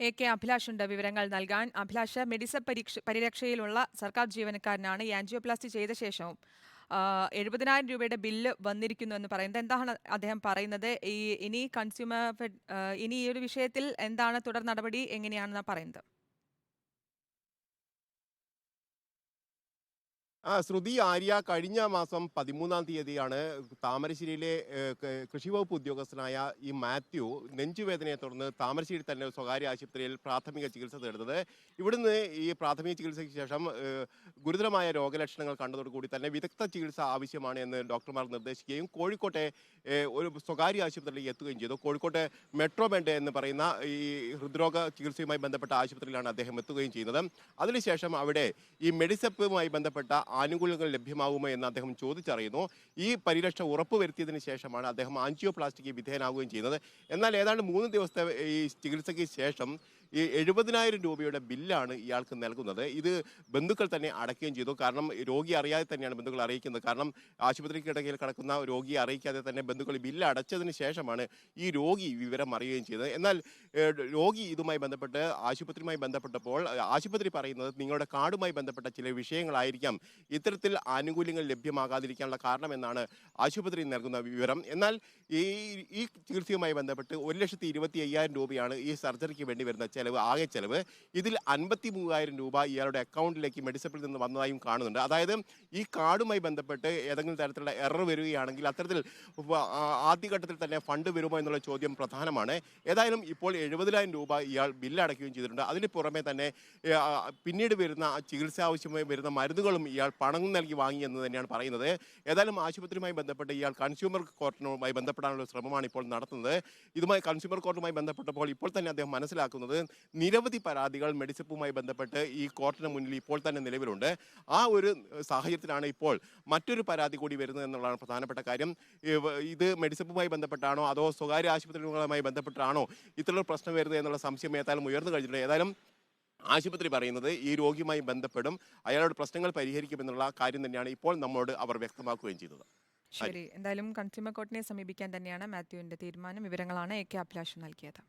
A K അഭിലാഷുണ്ട് വിവരങ്ങൾ നൽകാൻ അഭിലാഷ് മെഡിസ പരീക്ഷ പരിരക്ഷയിലുള്ള സർക്കാർ ജീവനക്കാരനാണ് ഈ ആൻജിയോപ്ലാസ്റ്റി ചെയ്ത ശേഷവും. എഴുപതിനായിരം രൂപയുടെ ബില്ല് വന്നിരിക്കുന്നു എന്ന് പറയുന്നത് എന്താണ് അദ്ദേഹം പറയുന്നത്? ഈ ഇനി കൺസ്യൂമർ ഇനി ഈ ഒരു വിഷയത്തിൽ എന്താണ് തുടർ നടപടി എങ്ങനെയാണെന്ന് പറയുന്നത്? ആ ശ്രുതി ആര്യ കഴിഞ്ഞ മാസം പതിമൂന്നാം തീയതിയാണ് താമരശ്ശേരിയിലെ കൃഷി വകുപ്പ് ഉദ്യോഗസ്ഥനായ ഈ മാത്യു നെഞ്ചുവേദനയെ തുടർന്ന് താമരശ്ശേരി തന്നെ സ്വകാര്യ ആശുപത്രിയിൽ പ്രാഥമിക ചികിത്സ തേടുന്നത്. ഇവിടുന്ന് ഈ പ്രാഥമിക ചികിത്സയ്ക്ക് ശേഷം ഗുരുതരമായ രോഗലക്ഷണങ്ങൾ കണ്ടതോടുകൂടി തന്നെ വിദഗ്ധ ചികിത്സ ആവശ്യമാണ് എന്ന് ഡോക്ടർമാർ നിർദ്ദേശിക്കുകയും കോഴിക്കോട്ടെ ഒരു സ്വകാര്യ ആശുപത്രിയിൽ എത്തുകയും ചെയ്തു. കോഴിക്കോട്ടെ മെട്രോ ബെഡ് എന്ന് പറയുന്ന ഈ ഹൃദ്രോഗ ചികിത്സയുമായി ബന്ധപ്പെട്ട ആശുപത്രിയിലാണ് അദ്ദേഹം എത്തുകയും ചെയ്യുന്നത്. അതിനുശേഷം അവിടെ ഈ മെഡിസപ്പുമായി ബന്ധപ്പെട്ട ആനുകൂല്യങ്ങൾ ലഭ്യമാകുമോ എന്ന് അദ്ദേഹം ചോദിച്ചറിയുന്നു. ഈ പരിരക്ഷ ഉറപ്പുവരുത്തിയതിന് ശേഷമാണ് അദ്ദേഹം ആൻജിയോപ്ലാസ്റ്റിക്ക് വിധേയനാവുകയും ചെയ്യുന്നത്. എന്നാൽ ഏതാണ്ട് മൂന്ന് ദിവസത്തെ ഈ ചികിത്സയ്ക്ക് ശേഷം ഈ എഴുപതിനായിരം രൂപയുടെ ബില്ലാണ് ഇയാൾക്ക് നൽകുന്നത്. ഇത് ബന്ധുക്കൾ തന്നെ അടയ്ക്കുകയും ചെയ്തു. കാരണം രോഗി അറിയാതെ തന്നെയാണ് ബന്ധുക്കൾ അറിയിക്കുന്നത്. കാരണം ആശുപത്രി കിടക്കയിൽ കിടക്കുന്ന രോഗിയെ അറിയിക്കാതെ തന്നെ ബന്ധുക്കൾ ബില്ല് അടച്ചതിന് ശേഷമാണ് ഈ രോഗി വിവരം അറിയുകയും ചെയ്തത്. എന്നാൽ രോഗി ഇതുമായി ബന്ധപ്പെട്ട് ആശുപത്രിയുമായി ബന്ധപ്പെട്ടപ്പോൾ ആശുപത്രി പറയുന്നത് നിങ്ങളുടെ കാർഡുമായി ബന്ധപ്പെട്ട ചില വിഷയങ്ങളായിരിക്കാം. ഇത്തരത്തിൽ ആനുകൂല്യങ്ങൾ ലഭ്യമാകാതിരിക്കാനുള്ള കാരണമെന്നാണ് ആശുപത്രി നൽകുന്ന വിവരം. എന്നാൽ ഈ ഈ ചികിത്സയുമായി ബന്ധപ്പെട്ട് ഒരു ലക്ഷത്തി ഇരുപത്തി അയ്യായിരം രൂപയാണ് ഈ സർജറിക്ക് വേണ്ടി വരുന്ന ചെലവ് ആകെ ചെലവ് ഇതിൽ അൻപത്തി മൂവായിരം രൂപ ഇയാളുടെ അക്കൗണ്ടിലേക്ക് മെഡിസപ്പിൽ നിന്ന് വന്നതായും കാണുന്നുണ്ട്. അതായത് ഈ കാർഡുമായി ബന്ധപ്പെട്ട് ഏതെങ്കിലും തരത്തിലുള്ള എറർ വരികയാണെങ്കിൽ അത്തരത്തിൽ ആദ്യഘട്ടത്തിൽ തന്നെ ഫണ്ട് വരുമോ എന്നുള്ള ചോദ്യം പ്രധാനമാണ്. ഏതായാലും ഇപ്പോൾ എഴുപതിനായിരം രൂപ ഇയാൾ ബില്ലടയ്ക്കുകയും ചെയ്തിട്ടുണ്ട്. അതിന് പുറമെ തന്നെ പിന്നീട് വരുന്ന ചികിത്സ ആവശ്യമായി വരുന്ന മരുന്നുകളും ഇയാൾ പണം നൽകി വാങ്ങി എന്ന് തന്നെയാണ് പറയുന്നത്. ഏതായാലും ആശുപത്രിയുമായി ബന്ധപ്പെട്ട് ഇയാൾ കൺസ്യൂമർ കോർട്ടിനുമായി ബന്ധപ്പെടാനുള്ള ശ്രമമാണ് ഇപ്പോൾ നടത്തുന്നത്. ഇതുമായി കൺസ്യൂമർ കോർട്ടുമായി ബന്ധപ്പെട്ടപ്പോൾ ഇപ്പോൾ തന്നെ അദ്ദേഹം മനസ്സിലാക്കുന്നത് നിരവധി പരാതികൾ മെഡിസപ്പുമായി ബന്ധപ്പെട്ട് ഈ കോർട്ടിന് മുന്നിൽ ഇപ്പോൾ തന്നെ നിലവിലുണ്ട്. ആ ഒരു സാഹചര്യത്തിലാണ് ഇപ്പോൾ മറ്റൊരു പരാതി കൂടി വരുന്നത് എന്നുള്ളതാണ് പ്രധാനപ്പെട്ട കാര്യം. ഇത് മെഡിസപ്പുമായി ബന്ധപ്പെട്ടാണോ അതോ സ്വകാര്യ ആശുപത്രികളുമായി ബന്ധപ്പെട്ടാണോ ഇത്തരത്തിലുള്ള പ്രശ്നം വരുന്നത് എന്നുള്ള സംശയം ഏതായാലും ഉയർന്നു കഴിഞ്ഞിട്ടുണ്ട്. ഏതായാലും ആശുപത്രി പറയുന്നത് ഈ രോഗിയുമായി ബന്ധപ്പെടും അയാളുടെ പ്രശ്നങ്ങൾ പരിഹരിക്കുമെന്നുള്ള കാര്യം തന്നെയാണ് ഇപ്പോൾ നമ്മോട് അവർ വ്യക്തമാക്കുകയും ചെയ്തത്. ശരി. എന്തായാലും കൺസ്യൂമർ കോർട്ടിനെ സമീപിക്കാൻ തന്നെയാണ് മാത്യുവിന്റെ തീരുമാനം. വിവരങ്ങളാണ് എ കെ അഭിലാഷ് നൽകിയത്.